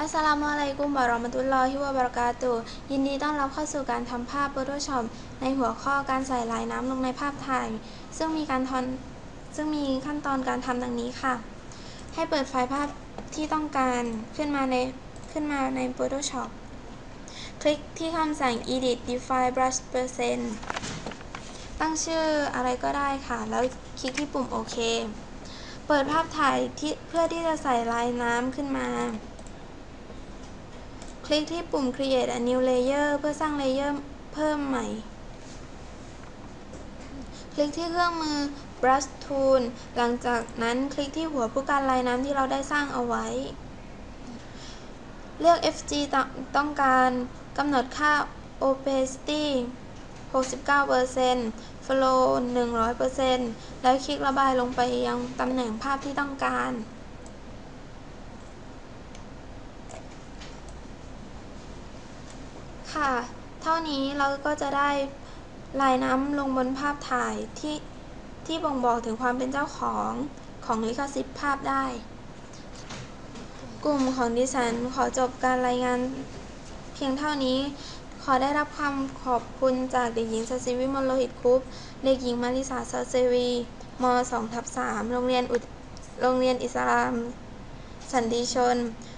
อัสสลามุอะลัยกุมวะราะมตุลลอฮิวะบะเรากาตุ ยินดีต้อนรับเข้าสู่การทำภาพ Photoshop ในหัวข้อการใส่ลายน้ำลงในภาพถ่าย ซึ่งมีการทอนซึ่งมีขั้นตอนการทำดังนี้ค่ะ ให้เปิดไฟล์ภาพที่ต้องการขึ้นมาในขึ้นมาใน Photoshop คลิกที่คำสั่ง Edit Define Brush Percent ตั้งชื่ออะไรก็ได้ค่ะ แล้วคลิกที่ปุ่มโอเค เปิดภาพถ่ายที่เพื่อที่จะใส่ลายน้ำขึ้นมา คลิกที่ปุ่ม Create a new layer เพื่อสร้างเลเยอร์เพิ่มใหม่ คลิกที่เครื่องมือ Brush Tool หลังจากนั้นคลิกที่หัวผู้การลายน้ำที่เราได้สร้างเอาไว้ เลือก FG ต้องการกำหนดค่า Opacity 69% Flow 100%แล้วคลิกระบายลงไปยังตำแหน่งภาพที่ต้องการ ค่ะ เท่านี้เราก็จะได้ลายน้ำลงบนภาพถ่ายที่ที่บ่งบอกถึงความเป็นเจ้าของของลิขสิทธิ์ภาพได้ กลุ่มของดิฉันขอจบการรายงานเพียงเท่านี้ ขอได้รับความขอบคุณจากเด็กหญิงสศิวิมลโลหิตคุปเด็กหญิงมาริสาซอเซวีม2ทับ3โรงเรียนโรงเรียนอิสลาม สันติชน